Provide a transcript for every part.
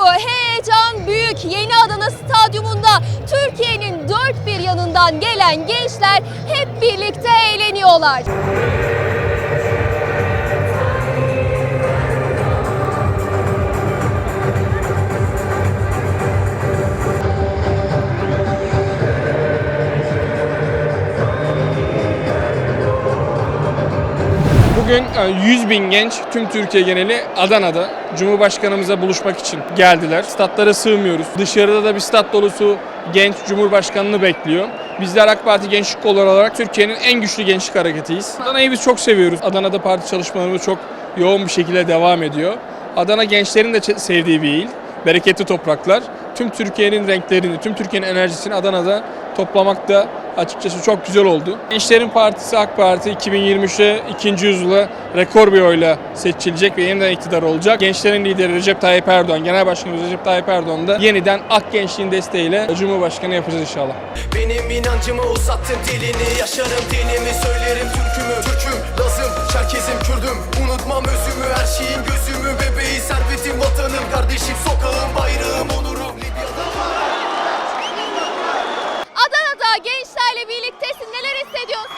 bu heyecan büyük. Yeni Adana Stadyumunda Türkiye'nin dört bir yanından gelen gençler hep birlikte eğleniyorlar. Bugün e, 100 bin genç tüm Türkiye geneli Adana'da Cumhurbaşkanımıza buluşmak için geldiler. Statlara sığmıyoruz. Dışarıda da bir stat dolusu genç Cumhurbaşkanını bekliyor. Bizler AK Parti Gençlik Kolları olarak Türkiye'nin en güçlü gençlik hareketiyiz. Adana'yı biz çok seviyoruz. Adana'da parti çalışmalarımız çok yoğun bir şekilde devam ediyor. Adana gençlerin de sevdiği bir il. Bereketli topraklar. Tüm Türkiye'nin renklerini, tüm Türkiye'nin enerjisini Adana'da toplamak da açıkçası çok güzel oldu. Gençlerin Partisi AK Parti 2023'te ikinci yüzyıla rekor bir oyla seçilecek ve yeniden iktidar olacak. Gençlerin lideri Recep Tayyip Erdoğan, Genel Başkanımız Recep Tayyip Erdoğan da yeniden AK Gençliğin desteğiyle Cumhurbaşkanı yapacağız inşallah. Benim inancımı uzattım dilini Yaşarım dinimi söylerim türkümü Türküm, Lazım, Çerkezim, Kürdüm Unutmam özümü, her şeyin gözümü Bebeği, servetim, vatanım Kardeşim, sokağım, bayrağım, gençlerle birliktesin. Neler hissediyorsun?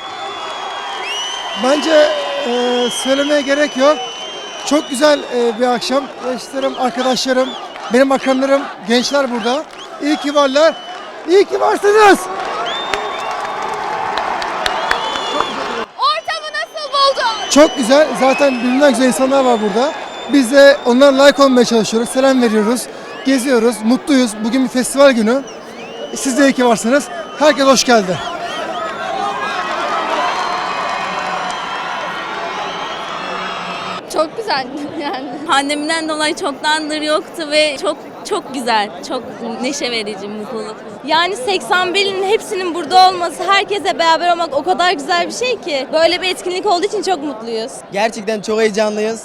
Bence e, söylemeye gerek yok. Çok güzel e, bir akşam. Gençlerim, arkadaşlarım, benim akranlarım, gençler burada. İyi ki varlar. İyi ki varsınız. Ortamı nasıl buldun? Çok güzel. Zaten birbirinden güzel insanlar var burada. Biz de onlara layık olmaya çalışıyoruz. Selam veriyoruz. Geziyoruz. Mutluyuz. Bugün bir festival günü. Siz de iyi ki varsınız. Herkes hoş geldi. Güzel yani. Pandemiden dolayı çoktandır yoktu ve çok çok güzel, çok neşe verici, mutluluk. Yani 81'in hepsinin burada olması, herkese beraber olmak o kadar güzel bir şey ki. Böyle bir etkinlik olduğu için çok mutluyuz. Gerçekten çok heyecanlıyız.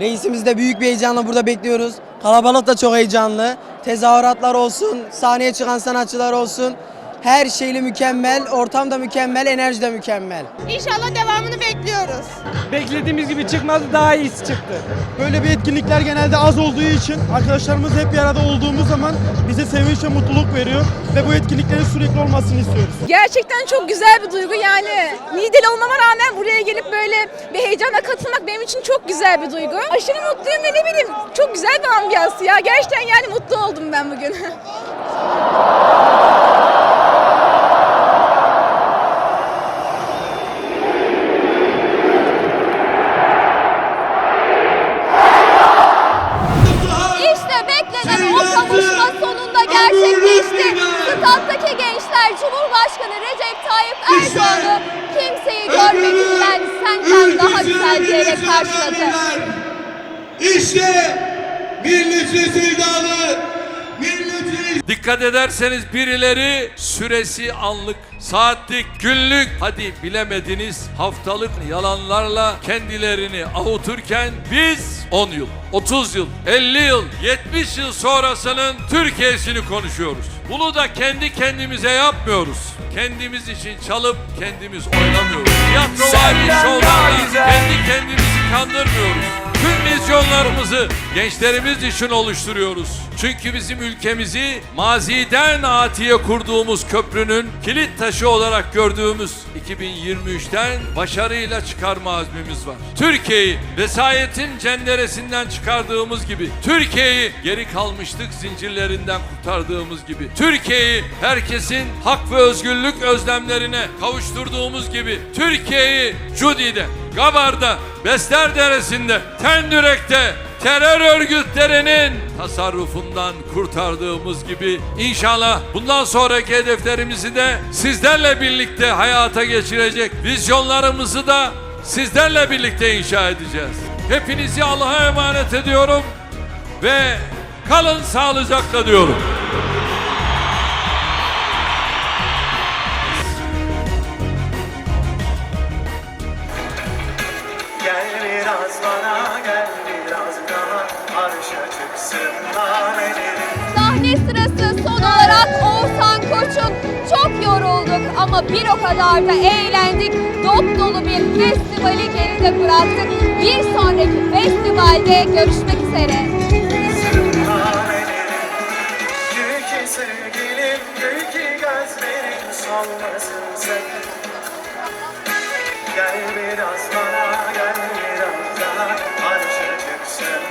Reisimizi de büyük bir heyecanla burada bekliyoruz. Kalabalık da çok heyecanlı. Tezahüratlar olsun, sahneye çıkan sanatçılar olsun. Her şeyle mükemmel, ortam da mükemmel, enerji de mükemmel. İnşallah devamını bekliyoruz. Beklediğimiz gibi çıkmadı daha iyisi çıktı. Böyle bir etkinlikler genelde az olduğu için arkadaşlarımız hep bir arada olduğumuz zaman bize sevinç ve mutluluk veriyor ve bu etkinliklerin sürekli olmasını istiyoruz. Gerçekten çok güzel bir duygu yani. Nideli olmama rağmen buraya gelip böyle bir heyecana katılmak benim için çok güzel bir duygu. Aşırı mutluyum ve ne bileyim çok güzel bir ambiyans ya. Gerçekten yani mutlu oldum ben bugün. diyerek karşıladı. İşte milletçi sevdalı, milletçi Dikkat ederseniz birileri süresi anlık, saatlik, günlük, hadi bilemediniz haftalık yalanlarla kendilerini avuturken biz 10 yıl, 30 yıl, 50 yıl, 70 yıl sonrasının Türkiye'sini konuşuyoruz. Bunu da kendi kendimize yapmıyoruz. Kendimiz için çalıp kendimiz oynamıyoruz. Tiyatrovari şovlarla kendi kendimizi kandırmıyoruz. Tüm vizyonlarımızı gençlerimiz için oluşturuyoruz. Çünkü bizim ülkemizi maziden atiye kurduğumuz köprünün kilit taşı olarak gördüğümüz 2023'ten başarıyla çıkarma azmimiz var. Türkiye'yi vesayetin cenderesinden çıkardığımız gibi, Türkiye'yi geri kalmışlık zincirlerinden kurtardığımız gibi, Türkiye'yi herkesin hak ve özgürlük özlemlerine kavuşturduğumuz gibi, Türkiye'yi Cudi'de, Gabar'da, Besler Deresi'nde, Tendürek'te, terör örgütlerinin tasarrufundan kurtardığımız gibi inşallah bundan sonraki hedeflerimizi de sizlerle birlikte hayata geçirecek vizyonlarımızı da sizlerle birlikte inşa edeceğiz. Hepinizi Allah'a emanet ediyorum ve kalın sağlıcakla diyorum. finiş sırası son olarak Oğuzhan Koç'un çok yorulduk ama bir o kadar da eğlendik. Dop dolu bir festivali geride bıraktık. Bir sonraki festivalde görüşmek üzere. Sevgilim, büyük gözlerin Gel biraz daha, gel biraz daha Alışacaksın